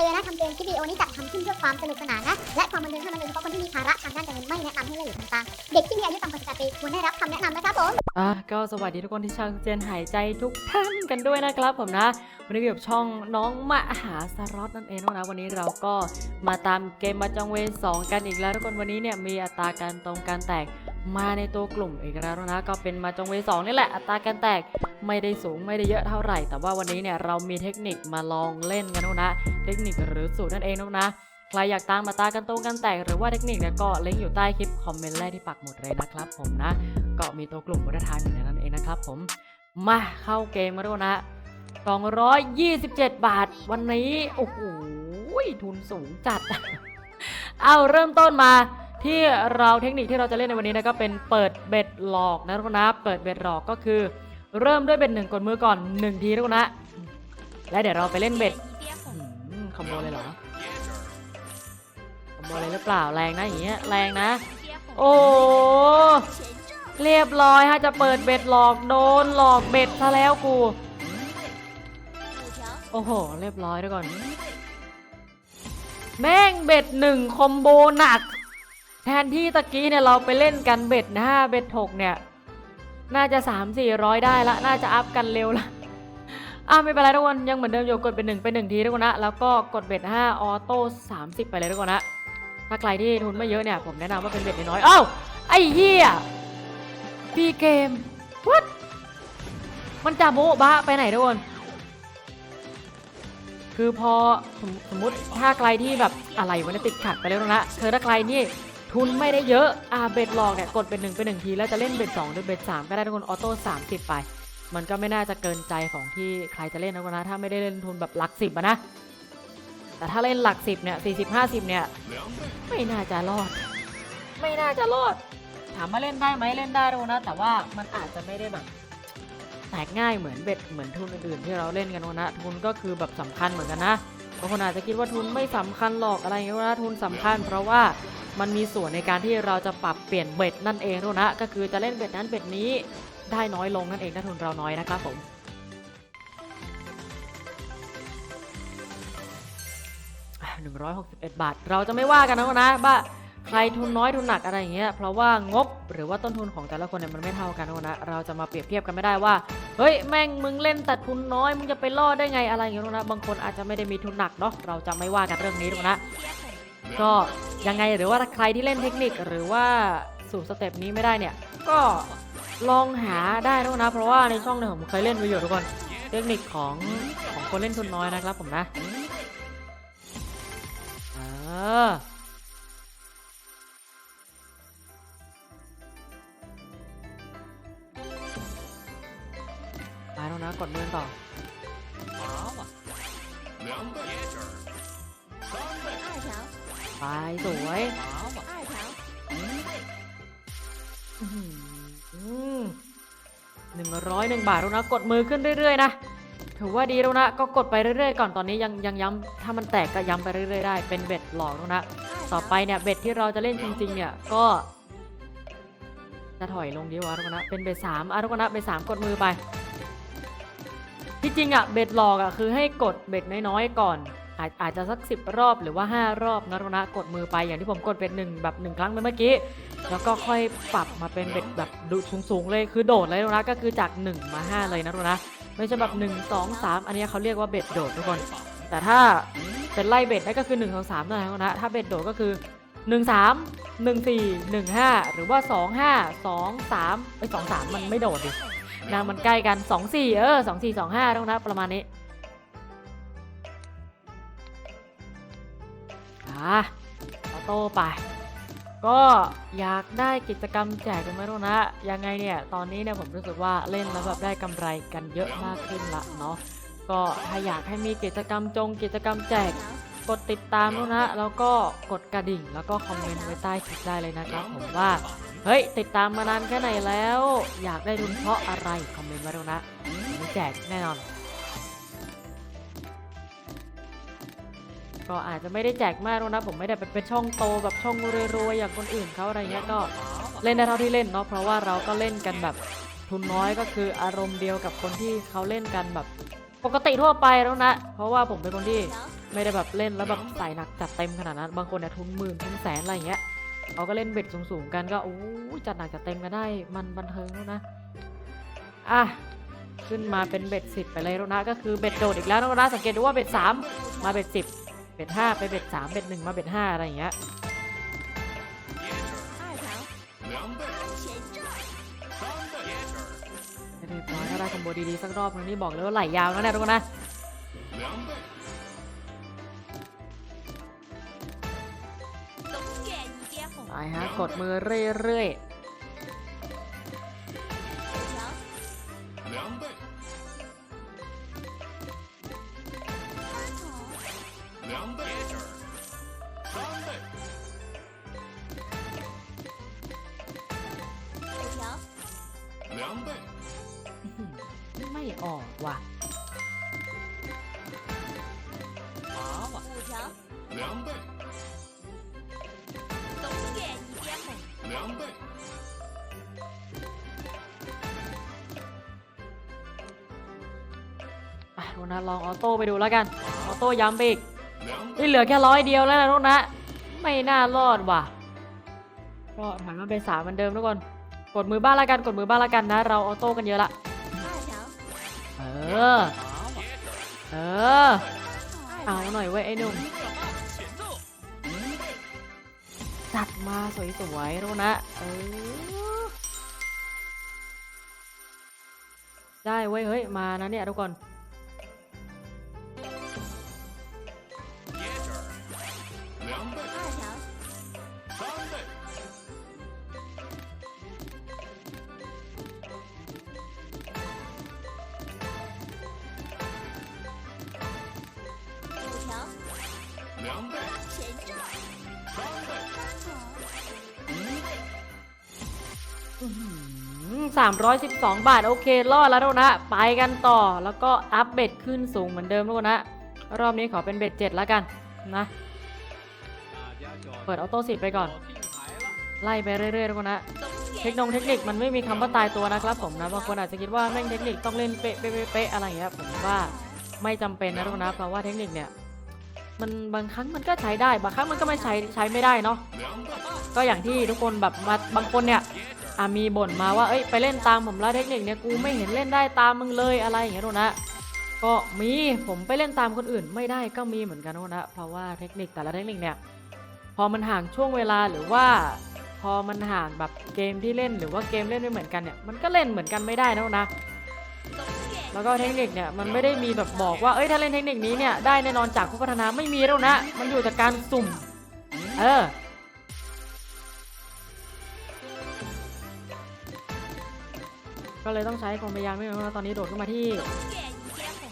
ตือนนะคำเตือนคลิปวิดีโอนี้จัดทำขึ้นเพื่อความสนุกสนานนะ และความบันเทิงเท่านั้นโดยเฉพาะคนที่มีภาระทางด้านการเงินไม่แนะนำให้เล่นหรือทำตาม เด็กที่มีอายุต่ำกว่า18ปีควรได้รับคำแนะนำนะครับผม อะก็สวัสดีทุกคนที่ช่างเจนหายใจทุกท่านกันด้วยนะครับผมนะ วันนี้อยู่กับช่องน้องมหาสารอตนั่นเองนะวันนี้เราก็มาตามเกมมาจังเวสองกันอีกแล้วทุกคนวันนี้เนี่ยมีอัตราการตรงการแตก มาในตัวกลุ่มอีกแล้วนะก็เป็นมาจังเวสองนี่แหละอัตราการแตกไม่ได้สูงไม่ได้เยอะเท่าไหร่ แต่ว่าวันนี้เนี่ยเรามีเทคนิคมาลองเล่นกันนะ เทคนิคหรือสูตรนั่นเองนะใครอยากตามมาตากันตรงกันแตกหรือว่าเทคนิคเนี่ยก็ลิงก์อยู่ใต้คลิปคอมเมนต์แรกที่ปักหมุดเลยนะครับผมนะก็มีตัวกลุ่มวัฒนธรรมอยู่ในนั้นเองนะครับผมมาเข้าเกมมาด้วยนะ 227 บาท วันนี้โอ้โหทุนสูงจัด เอาเริ่มต้นมา ที่เราเทคนิคที่เราจะเล่นในวันนี้นะก็เป็นเปิดเบ็ดหลอกนะทุกคนนะเปิดเบ็ดหลอกก็คือ เริ่มด้วยเบ็ดหนึ่งกดมือก่อนหนึ่งทีทุกคนนะแล้วเดี๋ยวเราไปเล่นเบ็ดอืมคอมโบเลยเหรอคอมโบเลยหรือเปล่าแรงนะอย่างเงี้ยแรงนะ โอ้เรียบร้อยฮะจะเปิดเบ็ดหลอกโดนหลอกเบ็ดซะแล้วกู โอ้โห เรียบร้อยด้วยก่อน แม่งเบ็ดหนึ่งคอมโบหนัก แทนที่ตะกี้เนี่ยเราไปเล่นกันเบ็ดห้าเบ็ดหกเนี่ย น่าจะสามสี่ร้อยได้ละ น่าจะอัพกันเร็วละอะไม่เป็นไรทุกคนยังเหมือนเดิมอยู่กดเป็นหนึ่งเป็นหนึ่งทีทุกคนนะ แล้วก็กดเบ็ดห้าออโต้สามสิบไปเลยทุกคนนะถ้าใครที่ทุนไม่เยอะเนี่ย ผมแนะนำว่าเป็นเบ็ดน้อยเอ้าไอ้เหี้ยปีเกม what มันจะโบ๊ะบ้าไปไหนทุกคนคือพอสมสมมติถ้าใครที่แบบอะไรวะเนี่ยติดขัดไปแล้วนะเธอถ้าใครนี่ ทุนไม่ได้เยอะอาเบ็ดหลอกเนี่ยกดเป็นหนึ่งเป็นหนึ่งทีแล้วจะเล่นเบ็ดสองหรือเบ็ดสามก็ได้ทุกคนออโต้สามสิบไป มันก็ไม่น่าจะเกินใจของที่ใครจะเล่นนะนะถ้าไม่ได้เล่นทุนแบบหลักสิบนะ แต่ถ้าเล่นหลักสิบเนี่ยสี่สิบห้าสิบเนี่ยไม่น่าจะรอด ไม่น่าจะรอด ถามว่าเล่นได้ไหมเล่นได้ทุกคนะ แต่ว่ามันอาจจะไม่ได้แบบแตกง่ายเหมือนเบ็ดเหมือนทุนอื่นๆที่เราเล่นกันนะทุนก็คือแบบสำคัญเหมือนกันนะบางคนอาจจะคิดว่าทุนไม่สำคัญหรอกอะไรเงี้ยนะทุนสำคัญ เพราะว่า มันมีส่วนในการที่เราจะปรับเปลี่ยนเบ็ดนั่นเองทุกนนะก็คือจะเล่นเบ็ดนั้นเบ็ดนี้ได้น้อยลงนั่นเองถ้าทุนเราน้อยนะครับผมหนึ่งร้อยหกสิบเอ็ดบาท เราจะไม่ว่ากันนะทุนนะว่าใครทุนน้อยทุนหนักอะไรอย่างเงี้ยเพราะว่างบหรือว่าต้นทุนของแต่ละคนเนี่ยมันไม่เท่ากันนะทุนนะเราจะมาเปรียบเทียบกันไม่ได้ว่าเฮ้ยแม่งมึงเล่นแต่ทุนน้อยมึงจะไปรอได้ไงอะไรอย่างเงี้ยนะบางคนอาจจะไม่ได้มีทุนหนักเนาะเราจะไม่ว่ากันเรื่องนี้ทุนนะ ก็ยังไงหรือว่าถ้าใครที่เล่นเทคนิคหรือว่าสู่สเต็ปนี้ไม่ได้เนี่ย ก็ลองหาได้ทุกคนะ เพราะว่าในช่องเนี่ยผมเคยเล่นไว้อยู่ทุกคนเทคนิคของของคนเล่นทุนน้อยนะครับผมนะเออไปแล้วนะกดเมือต่อ สวยหนึ่งร้อยหนึ่งบาทแล้วนะกดมือขึ้นเรื่อยๆนะถือว่าดีแล้วนะก็กดไปเรื่อยๆก่อนตอนนี้ยังยังย้ำถ้ามันแตกก็ย้ำไปเรื่อยๆได้ เป็นเบ็ดหลอกแล้วนะต่อไปเนี่ยเบ็ดที่เราจะเล่นจริง ๆ เนี่ยก็จะถอยลงดีกว่าทุกคนนะเป็นเบ็ดสามอะทุกคนนะเบ็ดสามกดมือไปที่จริงอะเบ็ดหลอกอะคือให้กดเบ็ดน้อยๆก่อน อาจอาจจะสัก 10 รอบหรือว่า 5 รอบนะทุกคนนะกดมือไปอย่างที่ผมกดเป็นหนึ่งแบบหนึ่งครั้งเมื่อกี้ แล้วก็ค่อยปรับมาเป็นเบ็ดแบบดูสูงๆ เลยคือโดดเลยนะก็คือจาก 1 มา 5 เลยนะทุกคนนะไม่ใช่แบบ 1 2 3 อันนี้เขาเรียกว่าเบ็ดโดดทุกคน แต่ถ้าเป็นไล่เบ็ดนั่นก็คือ1 2 3นั่นแหละทุกคนนะถ้าเบ็ดโดดก็คือ1 3 1 4 1 5 หรือว่า 2 5 2 3ไอ้2 3 มันไม่โดดดินะมันใกล้กัน 2 4 เออ 2 4 2 5ทุกคนนะประมาณนี้ อออโต้ไป ก็อยากได้กิจกรรมแจกกันไหมทุกนะ ยังไงเนี่ย ตอนนี้เนี่ยผมรู้สึกว่าเล่นแล้วแบบได้กำไรกันเยอะมากขึ้นละเนาะ ก็ถ้าอยากให้มีกิจกรรมจงกิจกรรมแจกกดติดตามด้วยนะ แล้วก็กดกระดิ่ง แล้วก็คอมเมนต์ไว้ใต้คลิปได้เลยนะครับผมว่า เฮ้ย ติดตามมานานแค่ไหนแล้ว อยากได้ทุนเพราะอะไร คอมเมนต์มาด้วยนะผมแจกแน่นอน ก็อาจจะไม่ได้แจกมากหรอกนะผมไม่ได้เป็นช่องโตแบบช่องรวยๆอย่างคนอื่นเขาอะไรเงี้ยก็เล่นได้เท่าที่เล่นเนาะเพราะว่าเราก็เล่นกันแบบทุนน้อยก็คืออารมณ์เดียวกับคนที่เขาเล่นกันแบบ ปกติทั่วไปแล้วนะ เพราะว่าผมเป็นคนที่ไม่ได้แบบเล่นแล้วแบบใส่หนักจัดเต็มขนาดนั้นบางคนเนี่ยทุนหมื่นทุนแสนอะไรเงี้ยเขาก็เล่นเบ็ดสูงๆกันก็โอ้จัดหนักจัดเต็มกันได้ มันบันเทิงแล้วนะอะขึ้นมาเป็นเบ็ดสิบไปเลยแล้วนะก็คือเบ็ดโดดอีกแล้วนะสังเกตดูว่าเบ็ดสามมาเบ็ดสิบ เบ็ดห้าไปเบ็ดสามเบ็ดหนึ่งมาเบ็ดห้าอะไรอย่างเงี้ยเรียบร้อยก็ได้คอมโบดีๆสักรอบนึงนี่บอกเลยว่าไหลยาวนะเนี่ยทุกคนนะไปฮะกดมือเรื่อยๆ นนะลองออโต้ไปดูแล้วกัน ออโต้ย้ำไปอีกนี่เหลือแค่ร้อยเดียวแล้วนะทุกนะ ไม่น่ารอดว่ะ ก็ถอยมาเป็นสามเหมือนเดิมทุกคน กดมือบ้านละกัน กดมือบ้านละกันนะ เราออโต้กันเยอะละ เออ เออ เอาหน่อยเว้ยไอ้หนุ่มจัดมาสวยๆรู้นะ เออ ได้เว้ยเฮ้ย มานะเนี่ยทุกคน 312 บาท โอเครอดแล้วนะไปกันต่อแล้วก็อัพเบ็ดขึ้นสูงเหมือนเดิมทุกคนฮะรอบนี้ขอเป็นเบ็ดเจ็ดแล้วกันนะเปิดออโต้สิบไปก่อน ไล่ไปเรื่อยๆทุกคนฮะเทคโนเทคนิคมันไม่มีคำว่าตายตัวนะครับผมนะบางคนอาจจะคิดว่าแม่งเทคนิคต้องเล่นเป๊ะเป๊ะเป๊ะอะไรอย่างเงี้ยผมว่าไม่จำเป็นนะทุกคนนะเพราะว่าเทคนิคเนี่ยมันบางครั้งมันก็ใช้ได้ บางครั้งมันก็ไม่ใช้ใช้ไม่ได้เนาะก็อย่างที่ทุกคนแบบมาบางคนเนี่ย อะมีบ่นมาว่าเอ้ยไปเล่นตามผมแล้วเทคนิคเนี่ยกูไม่เห็นเล่นได้ตามมึงเลยอะไรอย่างเงี้ยทุกนะ ก็มีผมไปเล่นตามคนอื่นไม่ได้ก็มีเหมือนกันทุกนะเพราะว่าเทคนิคแต่ละเทคนิคเนี่ยพอมันห่างช่วงเวลาหรือว่า พอมันห่างแบบเกมที่เล่นหรือว่าเกมเล่นไม่เหมือนกันเนี่ยมันก็เล่นเหมือนกันไม่ได้นะนะแล้วก็เทคนิคเนี่ยมันไม่ได้มีแบบบอกว่าเอ้ยถ้าเล่นเทคนิคนี้เนี่ยได้แน่นอนจากผู้พัฒนาไม่มีแล้วนะ มันอยู่จากการสุ่ม เออ ก็เลยต้องใช้ความพยายามไม่น้อยแล้วตอนนี้โดดขึ้นมาที่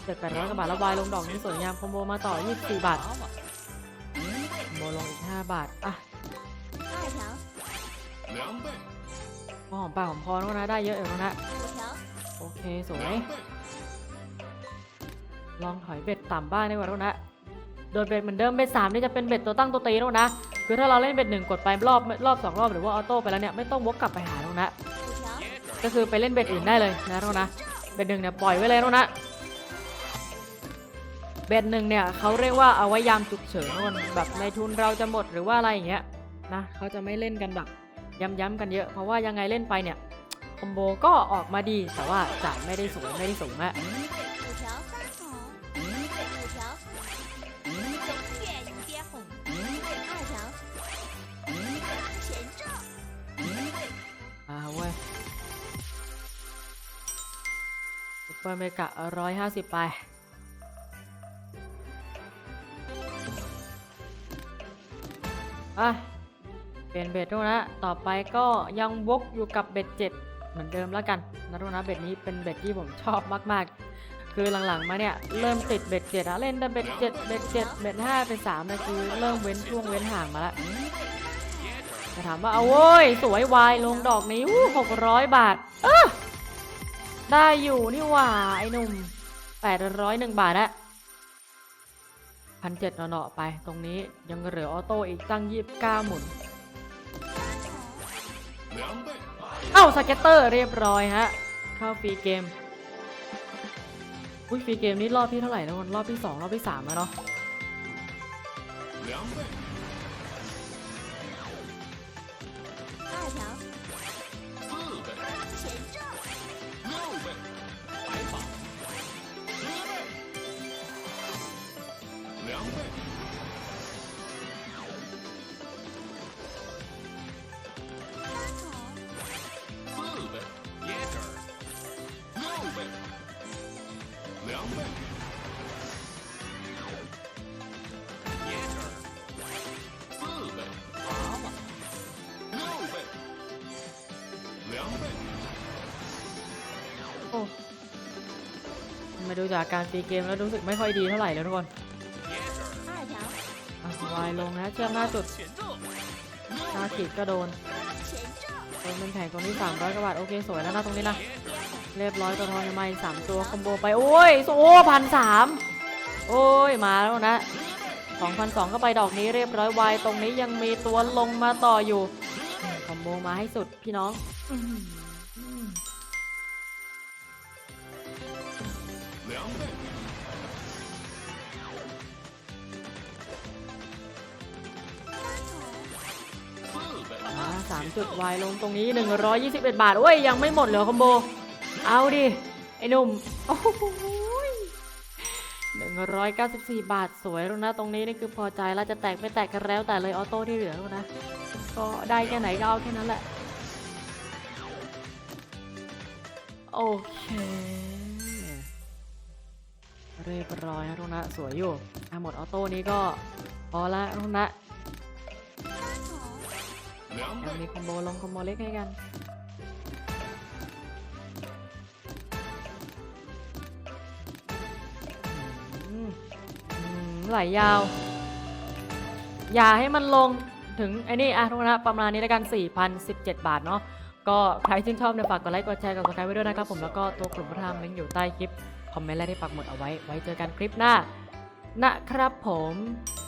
เจ็ดแปดร้อยกว่าบาทแล้ววายลงดอกนี้สวยงามคอมโบมาต่อ24บาทคอมโบลงอีก5บาทอะหอมปากหอมคอแล้วนะได้เยอะเลยนะโอเคสวยลองถอยเบ็ดต่ำบ้างดีกว่าล้วนะโดยเบ็ดเหมือนเดิมเบ็ดสามนี่จะเป็นเบ็ดตัวตั้งตัวตีแล้วนะ คือถ้าเราเล่นเบ็ดหนึ่งกดไปรอบรอบสองรอบหรือว่าออโต้ไปแล้วเนี่ยไม่ต้องวกกลับไปหาแล้วนะ ก็คือไปเล่นเบ็ดอื่นได้เลยนะทุกนะเบ็ดหนึ่งเนี่ยปล่อยไว้เลยทุกนนะเบ็ดหนึ่งเนี่ยเขาเรียกว่าเอาไว้ยามฉุกเฉินทุกคนแบบในทุนเราจะหมดหรือว่าอะไรอย่างเงี้ยนะเขาจะไม่เล่นกันแบบย้ำๆกันเยอะ เพราะว่ายังไงเล่นไปเนี่ยคอมโบก็ออกมาดีแต่ว่าจ่ายไม่ได้สวยไม่ได้สูงอะ เปอร์เมกะร้อยห้าสิบไปอะเปลี่ยนเบ็ดด้วนะ ต่อไปก็ยังวกอยู่กับเบ็ดเจ็ดเหมือนเดิมแล้วกันนะทุกนะเบ็ดนี้เป็นเบ็ดที่ผมชอบมาก ๆ คือหลัง ๆ มาเนี่ย เริ่มติดเบ็ดเจ็ดอะเล่นแต่เบ็ดเจ็ดเบ็ดเจ็ดเบ็ดห้าเป็นสามนะคือเริ่มเว้นช่วงเว้นห่างมาแล้วจะถามว่าเอาโว้ย สวยวายลงดอกนี้หกร้อยบาท เออ ได้อยู่นี่หว่า ไอ้หนุ่มแปดร้อยหนึ่งบาทอะพันเจ็ดเนาะไป ตรงนี้ยังเหลือออโต้อีกตั้งยี่สิบเก้าหมุน เอ้าสเก็ตเตอร์เรียบร้อยฮะ เข้าฟรีเกมอุ้ยฟรีเกมนี้รอบที่เท่าไหร่นะคนรอบที่สองรอบที่สามแล้วเนาะ ดูจากการตีเกมแล้วรู้สึกไม่ค่อยดีเท่าไหร่แล้วทุกคนวายลงนะเชื่อมหน้าจุดตาขีดก็โดนโดนเป็นแผงตรงที่300กว่าบาทโอเคสวยแล้วนะตรงนี้นะ เรียบร้อยตัวทองยมัสามตัวคอมโบไปโอ้ยโอ้พันสามโอ้ยมาแล้วนะสองพันสองก็ไปดอกนี้เรียบร้อยวายตรงนี้ยังมีตัวลงมาต่ออยู่คอมโบมาให้สุดพี่น้อง สามจุดวายลงตรงนี้ 121 บาท โอ้ย ยังไม่หมดเหรอคอมโบ เอาดิ ไอ้หนุ่ม โอ้โห194บาทสวยแล้วนะ ตรงนี้นี่คือพอใจแล้วจะแตกไม่แตกกันแล้วแต่เลยออโต้ที่เหลือแล้วนะ ก็ได้แค่ไหนก็เอาแค่นั้นแหละ โอเค เรียบร้อยนะทุกนะสวยอยู่อะหมดออโต้นี้ก็พอละทุกนะ两ยัง，มีคอมโบลงคอมโบเล็กให้กันไหลยาว อย่าให้มันลงถึงไอ้นี่อะทุกนะประมาณนี้แล้วกัน 4,017 บาทเนาะก็ใครชื่นชอบเนี่ยฝากกดไลค์กดแชร์กด subscribe ไว้ด้วยนะครับผมแล้วก็ตัวกลุ่มพระธรรมลิงก์อยู่ใต้คลิป คอมเมนต์และที่ปักหมุดเอาไว้ ไว้เจอกันคลิปหน้า นะครับผม